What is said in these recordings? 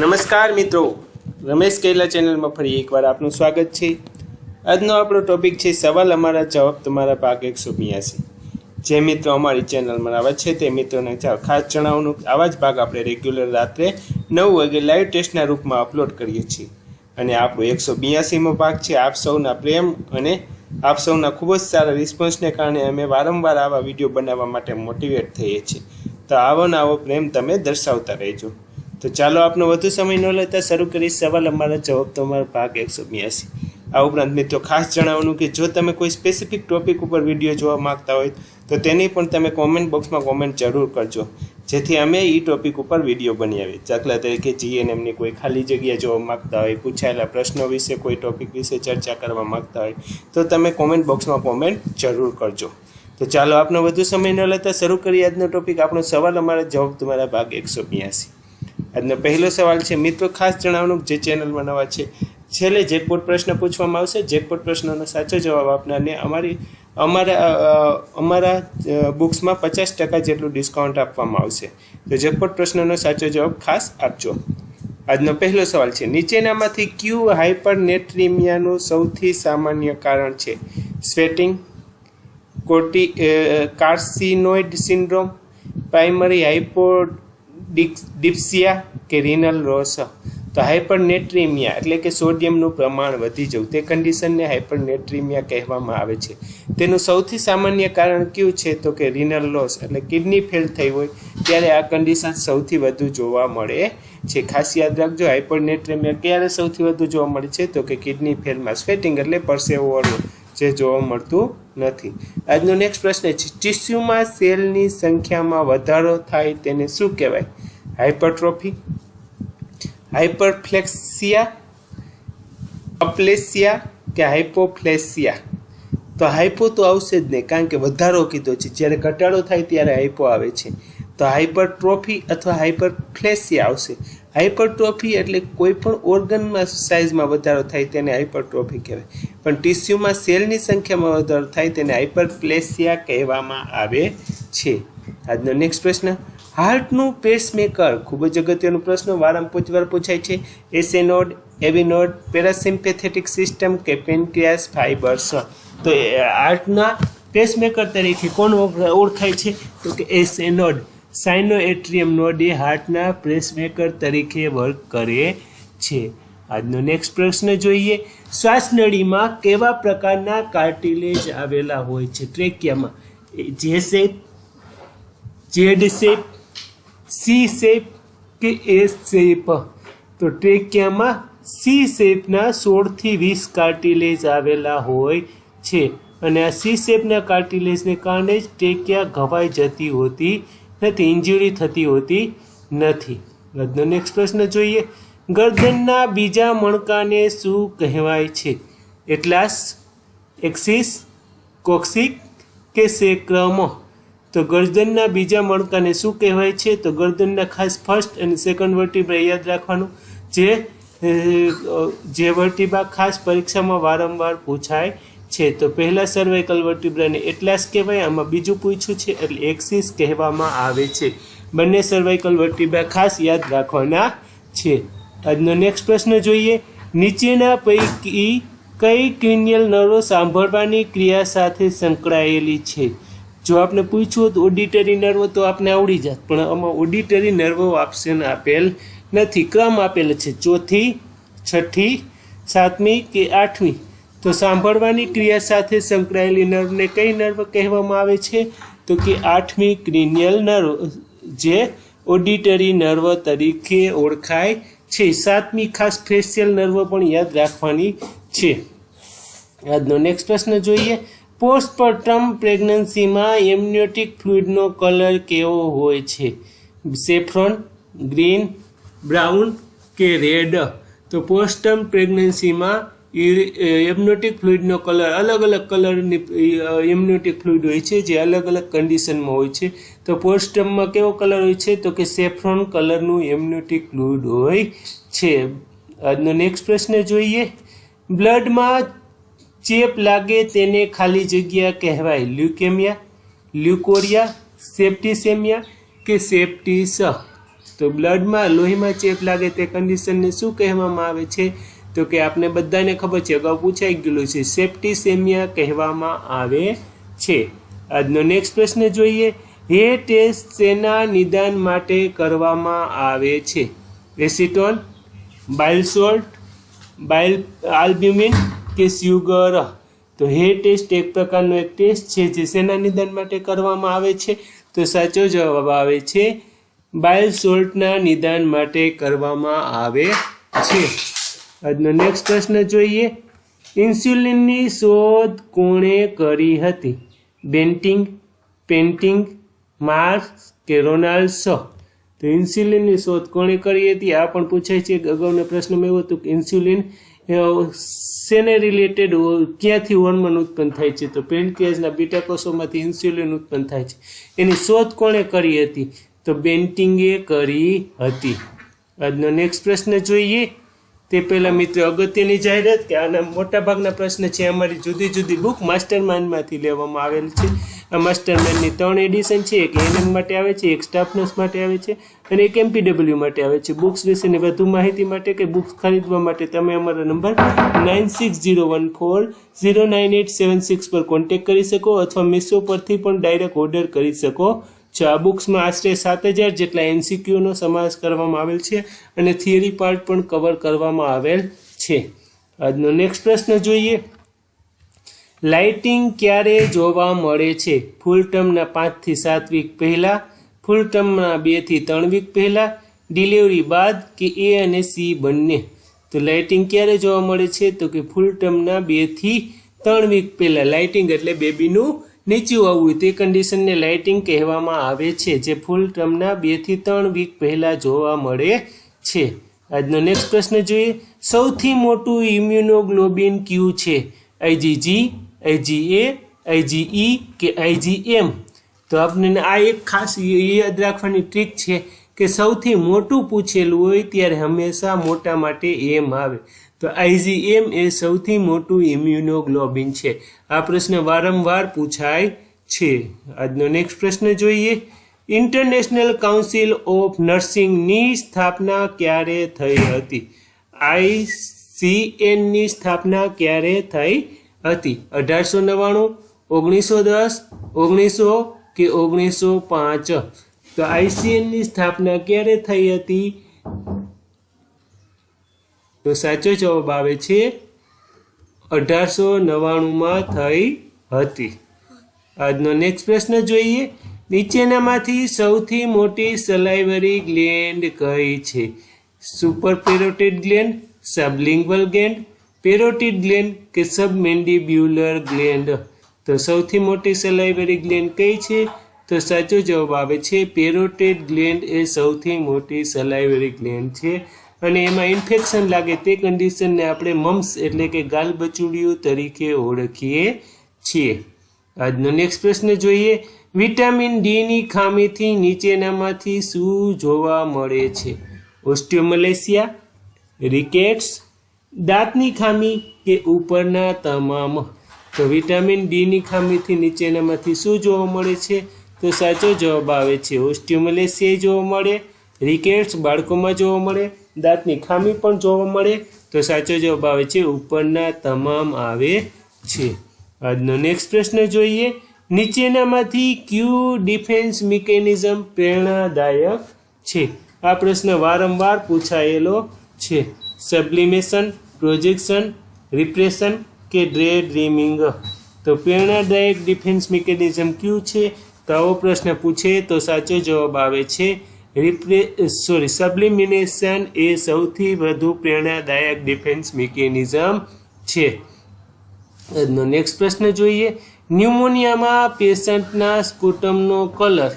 નમસ્કાર મિત્રો. રમેશ કૈલા ચેનલમાં ફરી એકવાર આપનું સ્વાગત છે. આજનો આપણો ટોપિક છે સવાલ અમારા જવાબ તમારા ભાગ એકસો બ્યાસી જે મિત્રો અમારી ચેનલમાં આવે છે તે મિત્રોને ખાસ જણાવવાનું આવા જ ભાગ આપણે રેગ્યુલર રાત્રે નવ વાગે લાઈવ ટેસ્ટના રૂપમાં અપલોડ કરીએ છીએ. અને આપણો એકસો બ્યાસીમો ભાગ છે. આપ સૌના પ્રેમ અને આપ સૌના ખૂબ જ સારા રિસ્પોન્સને કારણે અમે વારંવાર આવા વીડિયો બનાવવા માટે મોટિવેટ થઈએ છીએ. તો આવો ને આવો પ્રેમ તમે દર્શાવતા રહેજો. તો ચાલો આપનો વધુ સમય ન લેતા શરૂ કરી સવાલ અમારા જવાબ તમારા ભાગ એકસો બ્યાસી. આ ઉપરાંત મિત્રો ખાસ જણાવવાનું કે જો તમે કોઈ સ્પેસિફિક ટોપિક ઉપર વીડિયો જોવા માગતા હોય તો તેની પણ તમે કોમેન્ટ બોક્સમાં કોમેન્ટ જરૂર કરજો. જેથી અમે એ ટોપિક ઉપર વીડિયો બનાવીએ. દાખલા તરીકે જીએનએમની કોઈ ખાલી જગ્યા જોવા માંગતા હોય, પૂછાયેલા પ્રશ્નો વિશે, કોઈ ટોપિક વિશે ચર્ચા કરવા માંગતા હોય તો તમે કોમેન્ટ બોક્સમાં કોમેન્ટ જરૂર કરજો. તો ચાલો આપનો વધુ સમય ન લેતા શરૂ કરીએ આજનો ટોપિક આપણો સવાલ, અમારા જવાબ તમારા ભાગ એકસો બ્યાસી. આજનો પહેલો સવાલ છે, મિત્રો, ખાસ જણાવવાનું જે ચેનલમાં નવા છે, છેલ્લે જેકપોટ પ્રશ્ન પૂછવામાં આવશે. જેકપોટ પ્રશ્નનો સાચો જવાબ આપનારને અમારી, અમારા અમારા બુક્સમાં પચાસ ટકા જેટલું ડિસ્કાઉન્ટ આપવામાં આવશે. તો જેકપોટ પ્રશ્નનો સાચો જવાબ ખાસ આપજો. આજનો પહેલો સવાલ છે, નીચેનામાંથી ક્યુ હાઇપરનેટ્રીમિયાનું સૌથી સામાન્ય કારણ છે? સ્વેટિંગ, કોટી કાર્સિનોઇડ સિન્ડ્રોમ, પ્રાઇમરી હાઇપોડિપ્સિયા કે રિનલ રોસ. તો હાઇપરનેટ્રીમિયા એટલે કે સોડિયમનું પ્રમાણ વધી જવું. તે કન્ડિશનને હાઇપરનેટ્રીમિયા કહેવામાં આવે છે. તેનું સૌથી સામાન્ય કારણ કયું છે? તો કે રિનલ લોસ એટલે કિડની ફેલ થઈ હોય, ત્યારે આ કન્ડિશન સૌથી વધુ જોવા મળે છે. ખાસ યાદ રાખજો હાઇપરનેટ્રીમિયા ક્યારે સૌથી વધુ જોવા મળે છે? તો કે કિડની ફેલમાં. સ્વેટિંગ એટલે પરસેવો જે જોવા મળતું નથી. આજનો નેક્સ્ટ પ્રશ્ન છે, ટીસ્યુમાં સેલની સંખ્યામાં વધારો થાય તેને શું કહેવાય? હાઇપરટ્રોફી હાઇપરફ્લેક્સિયા અપ્લેસિયા કે હાઇપોફ્લેસિયા તો હાઇપો તો આવશે જ નહીં, કારણ કે વધારો કીધો છે. જ્યારે ઘટાડો થાય ત્યારે હાઇપો આવે છે. તો હાઇપરટ્રોફી અથવા હાઇપરફ્લેસિયા આવશે. હાઇપરટ્રોફી એટલે કોઈ પણ ઓર્ગનમાં સાઇઝમાં વધારો થાય તેને હાઇપરટ્રોફી કહેવાય. પણ ટિશ્યુમાં સેલની સંખ્યામાં વધારો થાય તેને હાઇપરપ્લેસિયા કહેવામાં આવે છે. આજનો નેક્સ્ટ પ્રશ્ન, હાર્ટનું પેસમેકર ખૂબ જ અગત્યનો પ્રશ્ન વારંવાર પૂછાય છે. એસેનોડ એવિનોડ પેરાસિમ્પેથેટિક સિસ્ટમ કે પેનક્રિયાસ ફાઇબર્સ તો હાર્ટના પેસમેકર તરીકે કોણ ઓળખાય છે? તો કે એસેનોડ સાઇનોએટ્રિયમ નોડ એ હાર્ટના પેસમેકર તરીકે વર્ક કરે છે. આજનો નેક્સ્ટ પ્રશ્ન જોઈએ. શ્વાસનળીમાં કેવા પ્રકારના કાર્ટિલેજ આવેલા હોય છે? ટ્રેકિયામાં. J shape Z shape, C shape કે એ શેપ? તો ટ્રેકિયામાં સી શેપના સોળથી વીસ કાર્ટિલેજ આવેલા હોય છે. અને આ સી શેપના કાર્ટિલેજને કારણે જ ટેકિયા ઘવાઈ જતી હોતી નથી, ઇન્જરી થતી હોતી નથી. નેક્સ્ટ પ્રશ્ન જોઈએ. ગરદનના બીજા મણકાને શું કહેવાય છે? એટલાસ, એક્સિસ, કોક્સિક કે સેક્રમ? તો ગરદનના બીજા મણકાને શું કહેવાય છે? તો ગરદનના ખાસ ફર્સ્ટ અને સેકન્ડ વર્ટિબ્રા યાદ રાખવાનું. જે જે વર્ટિબ્રા ખાસ પરીક્ષામાં વારંવાર પૂછાય છે. તો પહેલા સર્વાઇકલ વર્ટિબ્રાને એટલાસ કહેવાય, આમાં બીજું પૂછ્યું છે એટલે એક્સિસ કહેવામાં આવે છે. બંને સર્વાઇકલ વર્ટિબ્રા ખાસ યાદ રાખવાના છે. આજનો નેક્સ્ટ પ્રશ્ન જોઈએ. નીચેના પૈકી કઈ ક્રિનિયલ નર્વો સાંભળવાની ક્રિયા સાથે સંકળાયેલી છે? જો આપણે પૂછ્યું તો ઓડિટરી નર્વો તો આપને આવડી જાત, પણ આમાં ઓડિટરી નર્વો ઓપ્શન આપેલ નથી. ક્રમ આપેલ છે? ચોથી, છઠ્ઠી, સાતમી કે આઠમી? તો સાંભળવાની ક્રિયા સાથે સંકળાયેલી નર્વને કઈ નર્વ કહેવામાં આવે છે? તો કે આઠમી ક્રિનિયલ નર્વ જે ઓડિટરી નર્વ તરીકે ઓળખાય છે. સાતમી ખાસ ફેશિયલ નર્વ પણ યાદ રાખવાની છે. આજનો નેક્સ્ટ પ્રશ્ન જોઈએ. પોસ્ટપર્ટમ પ્રેગ્નન્સીમાં એમનિયોટિક ફ્લુઇડનો કલર કેવો હોય છે? સેફ્રોન ગ્રીન બ્રાઉન કે રેડ તો પોસ્ટમ પ્રેગ્નન્સીમાં એમનોટિક ફ્લુઇડનો કલર અલગ અલગ કલરની એમનોટિક ફ્લુઇડ હોય છે, જે અલગ અલગ કન્ડિશનમાં હોય છે. તો પોસ્ટમમાં કેવો કલર હોય છે? તો કે સેફ્રોન કલરનું એમનોટિક ફ્લુઇડ હોય છે. આજનો નેક્સ્ટ પ્રશ્ન જોઈએ. બ્લડમાં ચેપ લાગે તેને ખાલી જગ્યા કહેવાય લ્યુકેમિયા, લ્યુકોરિયા, સેપ્ટિસેમિયા કે સેપ્ટિસ. તો બ્લડમાં લોહીમાં ચેપ લાગે તે કન્ડિશનને શું કહેવામાં આવે છે? તો કે આપને બધાને ખબર છે, અગાઉ પૂછાઈ ગયેલું છે સેપ્ટિસેમિયા કહેવામાં આવે છે. આજનો નેક્સ્ટ પ્રશ્ન જોઈએ હે ટેસ્ટ શેના નિદાન માટે કરવામાં આવે છે. Acetone bile salt bile albumin કે સ્યુગર તો હે ટેસ્ટ એક પ્રકારનો એક ટેસ્ટ છે જે શેના નિદાન માટે કરવામાં આવે છે. તો સાચો જવાબ આવે છે બાઇલ સોલ્ટના નિદાન માટે કરવામાં આવે છે. આજનો નેક્સ્ટ પ્રશ્ન જોઈએ. ઇન્સ્યુલિનની શોધ કોણે કરી હતી? બેન્ટિંગ પેન્ટિંગ માર્ક્સ કે રોનાલ્ડ સો તો ઇન્સ્યુલિનની શોધ કોણે કરી હતી? આ પણ પૂછાય છે. અગાઉના પ્રશ્નમાં એવું હતું કે ઇન્સ્યુલિન શેને રિલેટેડ ક્યાંથી હોર્મોન ઉત્પન્ન થાય છે? તો પેન્ટિયાઝના બીટા કોષોમાંથી ઇન્સ્યુલિન ઉત્પન્ન થાય છે. એની શોધ કોણે કરી હતી? તો બેન્ટિંગે કરી હતી. આજનો નેક્સ્ટ પ્રશ્ન જોઈએ. તે પહેલાં મિત્રો અગત્યની જાહેરાત કે આના મોટાભાગના પ્રશ્ન છે, અમારી જુદી જુદી બુક માસ્ટર માઇન્ડમાંથી લેવામાં આવેલ છે. આ માસ્ટર માઇન્ડની ત્રણ એડિશન છે, એક એનએમ માટે આવે છે, એક સ્ટાફ નર્સ માટે આવે છે અને એક એમપીડબલ્યુ માટે આવે છે. બુક્સ વિશેની વધુ માહિતી માટે કે બુક્સ ખરીદવા માટે તમે અમારા number nine six zero one four zero nine eight seven six પર કોન્ટેક્ટ કરી શકો અથવા મીશો પરથી પણ ડાયરેક્ટ ઓર્ડર કરી શકો. છો આ બુક્સમાં આશરે સાત હજાર જેટલા એમસીક્યુનો સમાવેશ કરવામાં આવેલ છે અને થિયરી પાર્ટ પણ કવર કરવામાં આવેલ છે. આજનો નેક્સ્ટ પ્રશ્ન જોઈએ. લાઇટિંગ ક્યારે જોવા મળે છે? ફૂલ ટર્મના પાંચથી સાત વીક પહેલાં ફૂલ ટર્મના બેથી ત્રણ વીક પહેલાં, ડિલિવરી બાદ કે એ અને સી બંને? તો લાઇટિંગ ક્યારે જોવા મળે છે? તો કે ફૂલ ટર્મના બેથી ત્રણ વીક પહેલાં. લાઇટિંગ એટલે બેબીનું નીચું આવવું. તે કન્ડિશનને લાઇટિંગ કહેવામાં આવે છે, જે ફૂલ ટર્મના બેથી ત્રણ વીક પહેલાં જોવા મળે છે. આજનો નેક્સ્ટ પ્રશ્ન જોઈએ. સૌથી મોટું ઇમ્યુનોગ્લોબિન ક્યુ છે આઈજીજી આઈજીએ આઈજીઈ કે આઈજીએમ તો આપણને આ એક ખાસ યાદ રાખવાની ટ્રીક છે. કે સૌથી મોટું પૂછેલું હોય ત્યારે હંમેશા મોટા માટે એમ આવે. તો આઈજીએમ એ સૌથી મોટું ઇમ્યુનોગ્લોબિન છે. આ પ્રશ્ન વારંવાર પૂછાય છે. આજનો નેક્સ્ટ પ્રશ્ન જોઈએ. ઇન્ટરનેશનલ કાઉન્સિલ ઓફ નર્સિંગની સ્થાપના ક્યારે થઈ હતી? આઈસીએનની સ્થાપના ક્યારે થઈ હતી? અઢારસો નવ્વાણું, ઓગણીસો દસ, ઓગણીસો કે ઓગણીસો પાંચ? તો આઈસીએનની સ્થાપના ક્યારે થઈ હતી? તો સાચો જવાબ આવે છે અઢારસો નવ્વાણુંમાં થઈ હતી. આજનો નેક્સ્ટ પ્રશ્ન જોઈએ. નીચેનામાંથી સૌથી મોટી સલાઇવરી ગ્લેન્ડ કઈ છે? Super parotid gland, sublingual gland, parotid gland કે સબમેન્ડિબ્યુલર ગ્લેન્ડ? તો સૌથી મોટી સલાઇવરી ગ્લેન્ડ કઈ છે? તો સાચો જવાબ આવે છે પેરોટેડ ગ્લેન્ડ એ સૌથી મોટી સલાઇવરી ગ્લેન્ડ છે અને એમાં ઇન્ફેક્શન લાગે તે કન્ડિશનને આપણે મમ્સ એટલે કે ગાલબચુડિયું તરીકે ઓળખીએ છીએ. આજનો નેક્સ્ટ પ્રશ્ન જોઈએ વિટામિન ડીની ખામીથી નીચેનામાંથી શું જોવા મળે છે? ઓસ્ટિયોમલેશિયા રિકેટ્સ દાંતની ખામી કે ઉપરના તમામ? તો વિટામિન ડીની ખામીથી નીચેનામાંથી શું જોવા મળે છે? તો સાચો જવાબ આવે છે. ઓસ્ટ્યુમલેસિયા જોવા મળે, રિકેટ્સ બાળકોમાં જોવા મળે, દાંતની ખામી પણ જોવા મળે. તો સાચો જવાબ આવે છે, ઉપરના તમામ આવે છે. આજનો નેક્સ્ટ પ્રશ્ન જોઈએ. નીચેનામાંથી ક્યુ ડિફેન્સ મિકેનિઝમ પ્રેરણાદાયક છે? આ પ્રશ્ન વારંવાર પૂછાયેલો છે. સબ્લિમેશન, પ્રોજેક્શન, રિપ્રેશન કે ડ્રે ડ્રીમિંગ તો પ્રેરણાદાયક ડિફેન્સ મિકેનિઝમ ક્યુ છે? તો આવો પ્રશ્ન પૂછે તો સાચો જવાબ આવે છે, રિપ્રે સોરી સબ્લિમિનેશન એ સૌથી વધુ પ્રેરણાદાયક ડિફેન્સ મિકેનિઝમ છે. નેક્સ્ટ પ્રશ્ન જોઈએ, ન્યુમોનિયામાં પેશન્ટના સ્પુટમનો colour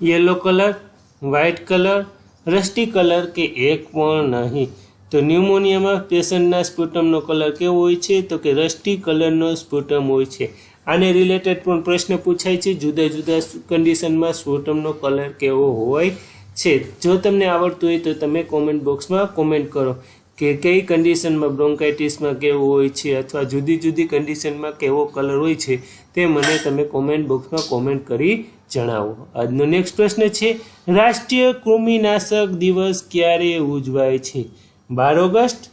yellow colour white colour rusty colour કે એક પણ નહીં? તો ન્યુમોનિયામાં પેશન્ટના સ્પુટમનો કલર કેવો હોય છે? તો કે રસ્ટી કલરનો સ્પુટમ હોય છે. આને રિલેટેડ પણ પ્રશ્ન પૂછાય છે. જુદા જુદા કન્ડિશનમાં સ્વોટમનો કલર કેવો હોય છે. જો તમને આવડતું હોય તો તમે કોમેન્ટ બોક્સમાં કોમેન્ટ કરો કે કઈ કન્ડિશનમાં બ્રોન્કાઇટિસમાં કેવું હોય છે અથવા જુદી જુદી કન્ડિશનમાં કેવો કલર હોય છે તે મને તમે કોમેન્ટ બોક્સમાં કોમેન્ટ કરી જણાવો. આજનો નેક્સ્ટ પ્રશ્ન છે, રાષ્ટ્રીય કૃમિનાશક દિવસ ક્યારે ઉજવાય છે? બાર ઓગસ્ટ,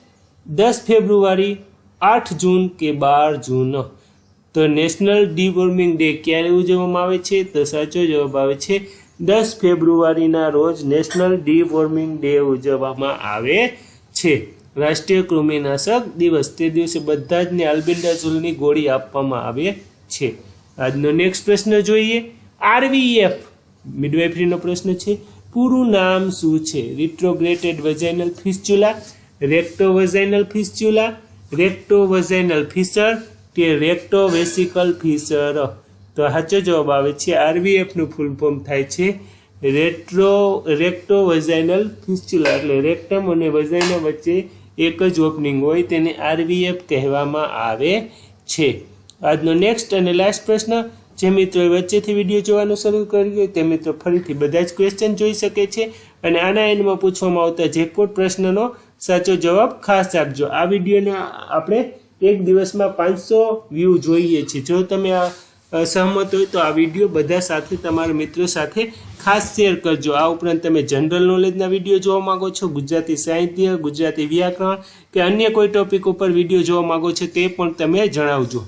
દસ ફેબ્રુઆરી, આઠ જૂન કે બાર જૂન? તો નેશનલ ડીવોર્મિંગ ડે ક્યારે ઉજવવામાં આવે છે? તો સાચો જવાબ આવે છે દસ ફેબ્રુઆરીના રોજ નેશનલ ડીવોર્મિંગ ડે ઉજવવામાં આવે છે. રાષ્ટ્રીય કૃમિનાશક દિવસ. તે દિવસે બધા જ ને આલ્બેન્ડાઝોલની ગોળી આપવામાં આવે છે. આજનો નેક્સ્ટ પ્રશ્ન જોઈએ. આરવીએફ મિડવાઇફરીનો પ્રશ્ન છે. પૂરું નામ શું છે? Retrograded vaginal fistula recto vaginal fistula recto vaginal કે રેક્ટો વેસિકલ ફિશર. તો સાચો જવાબ આવે છે આરવીએફનું ફૂલ ફોર્મ થાય છે રેટ્રો રેક્ટો વજાઇનલ ફિસ્ચ્યુલા એટલે રેક્ટમ અને વજાઇના વચ્ચે એક જ ઓપનિંગ હોય તેને આરવીએફ કહેવામાં આવે છે. આજનો નેક્સ્ટ અને લાસ્ટ પ્રશ્ન. જે મિત્રો વચ્ચેથી વીડિયો જોવાનું શરૂ કર્યું તે મિત્રો ફરીથી બધા જ ક્વેશ્ચન જોઈ શકે છે અને આના એન્ડમાં પૂછવામાં આવતા જે કોઈ પ્રશ્નનો સાચો જવાબ ખાસ આપજો. આ વિડીયોને આપણે એક દિવસમાં પાંચસો વ્યૂ જોઈએ છે. જો તમે આ સહમત હોય તો આ વીડિયો બધા સાથે તમારા મિત્રો સાથે ખાસ શેર કરજો. આ ઉપરાંત તમે જનરલ નોલેજના વીડિયો જોવા માંગો છો, ગુજરાતી સાહિત્ય, ગુજરાતી વ્યાકરણ કે અન્ય કોઈ ટોપિક ઉપર વીડિયો જોવા માંગો છો તે પણ તમે જણાવજો.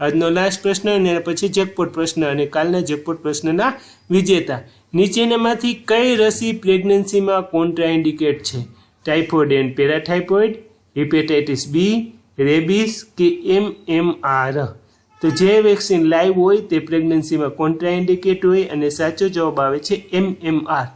આજનો લાસ્ટ પ્રશ્ન અને પછી જેકપોટ પ્રશ્ન અને કાલના જેકપોટ પ્રશ્નના વિજેતા. નીચેનામાંથી કઈ રસી પ્રેગ્નન્સીમાં કોન્ટ્રાઇન્ડિકેટ છે? Typhoid and paratyphoid hepatitis B rabies કે એમ એમ આર. તો જે વેક્સિન લાઈવ હોય તે પ્રેગ્નન્સીમાં કોન્ટ્રાઇન્ડિકેટ હોય અને સાચો જવાબ આવે છે M M R.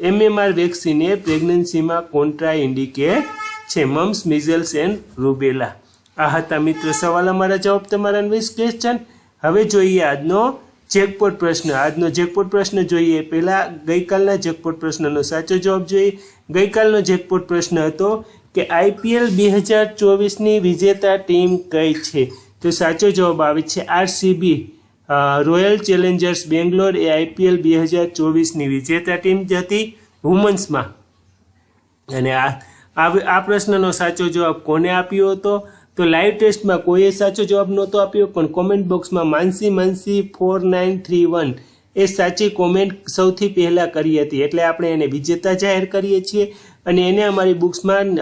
MMR vaccine એ પ્રેગ્નન્સીમાં કોન્ટ્રાઇન્ડિકેટ છે, મમ્સ, મિઝલ્સ એન્ડ રૂબેલા. આ હતા મિત્ર સવાલ અમારા જવાબ તમારા વીસ ક્વેશ્ચન હવે જોઈએ આજનો જેકપોટ પ્રશ્ન. આજનો જેકપોટ પ્રશ્ન જોઈએ. પહેલાં ગઈકાલના જેકપોટ પ્રશ્નનો સાચો જવાબ જોઈએ. ગઈકાલનો જેકપોટ પ્રશ્ન હતો કે આઈપીએલ બે હજાર ચોવીસની વિજેતા ટીમ કઈ છે? તો સાચો જવાબ આવે છે આરસીબી. રોયલ ચેલેન્જર્સ બેંગ્લોર એ આઈપીએલ બે હજાર ચોવીસની વિજેતા ટીમ જ હતી વુમન્સમાં. અને આ આ પ્રશ્નનો સાચો જવાબ કોને આપ્યો હતો? તો લાઈવ ટેસ્ટમાં કોઈએ સાચો જવાબ નહોતો આપ્યો, પણ કોમેન્ટ બોક્સમાં Mansi Mansi four nine three one એ સાચી કોમેન્ટ સૌથી પહેલાં કરી હતી. એટલે આપણે એને વિજેતા જાહેર કરીએ છીએ. અને એને અમારી બુક્સમાં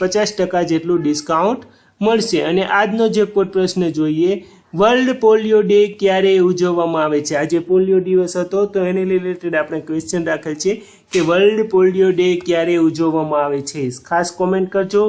પચાસ ટકા જેટલું ડિસ્કાઉન્ટ મળશે. અને આજનો જે કોઈ પ્રશ્ન જોઈએ વર્લ્ડ પોલિયો ડે ક્યારે ઉજવવામાં આવે છે? આજે પોલિયો દિવસ હતો, તો એને રિલેટેડ આપણે ક્વેશ્ચન રાખેલ છે કે વર્લ્ડ પોલિયો ડે ક્યારે ઉજવવામાં આવે છે? ખાસ કોમેન્ટ કરજો.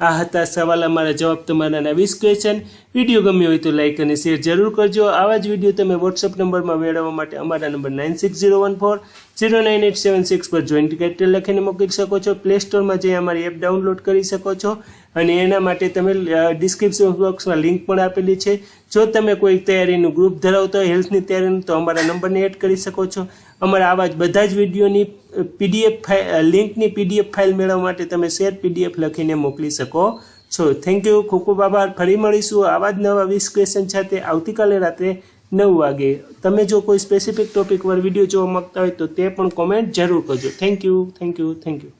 આ હતા સવાલ અમારા જવાબ તમારાના વીસ ક્વેશ્ચન વીડિયો ગમ્યો હોય તો લાઇક અને શેર જરૂર કરજો. આવા જ વીડિયો તમે વોટ્સઅપ નંબરમાં મેળવવા માટે અમારા number nine six zero one four zero nine eight seven six પર જોઈન્ટ ટાઇટલ લખીને મોકલી શકો છો. પ્લે સ્ટોરમાં જઈ અમારી એપ ડાઉનલોડ કરી શકો છો. અને એના માટે તમે ડિસ્ક્રિપ્શન બોક્સમાં લિંક પણ આપેલી છે. જો તમે કોઈ તૈયારીનું ગ્રુપ ધરાવતા હોય હેલ્થની તૈયારીનું, તો અમારા નંબરને એડ કરી શકો છો. અમારા આવા જ બધા જ વિડીયોની પીડીએફ ફાઇલ લિંકની પીડીએફ ફાઇલ મેળવવા માટે તમે શેર પીડીએફ લખીને મોકલી શકો છો. થેન્ક યુ ખૂબ ખૂબ આભાર. ફરી મળીશું આવા જ નવા વીસ ક્વેશ્ચન સાથે. આવતીકાલે રાત્રે નવ વાગે. તમે જો કોઈ સ્પેસિફિક ટોપિક પર વીડિયો જોવા માગતા હોય તો તે પણ કોમેન્ટ જરૂર કરજો. Thank you thank you thank you